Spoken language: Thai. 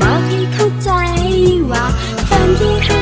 บอกให้เข้าใจว่าแฟนที่